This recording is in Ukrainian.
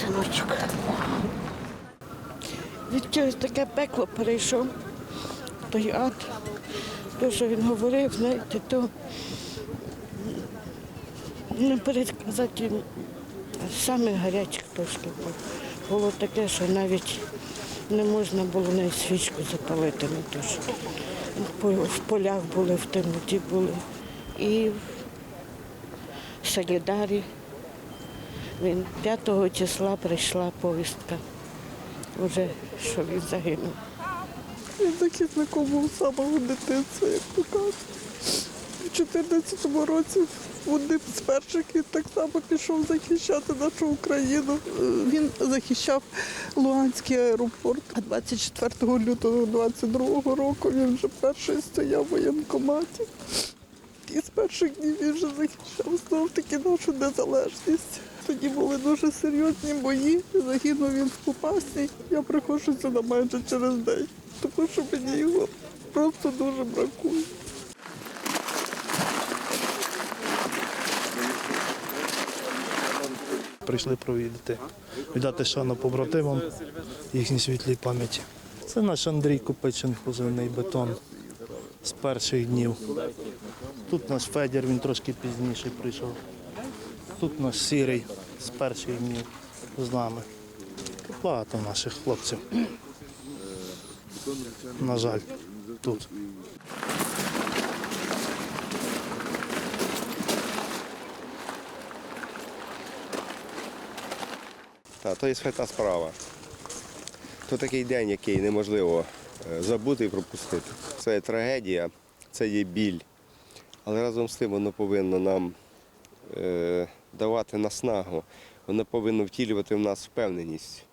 синочок. Від чогось таке пекло перейшов, той ад. То, що він говорив, знаєте, то не передказати саме гарячих був. Було таке, що навіть не можна було навіть свічку запалити, не то що. В полях були, в темноті були. І в Солідарі. Він 5 числа прийшла повістка, вже що він загинув. Він захисником був самого дитинства, як то. У 2014 році один з перших він так само пішов захищати нашу Україну. Він захищав Луганський аеропорт. А 24 лютого 22 року він вже перший стояв в воєнкоматі. І з перших днів він вже захищав знов таки нашу незалежність. Тоді були дуже серйозні бої. Загинув він в Попасні. Я приходжу сюди майже через день, тому що мені його просто дуже бракує. Прийшли провідати, віддати шану побратимам їхній світлій пам'яті. Це наш Андрій Копичин, позивний бетон з перших днів. Тут наш Федір, він трошки пізніше прийшов. Тут наш сірий з перших днів з нами. Багато наших хлопців. На жаль, тут. Та, то є свята справа. То такий день, який неможливо е, забути і пропустити. Це є трагедія, це є біль. Але разом з тим воно повинно нам е, давати наснагу, воно повинно втілювати в нас впевненість.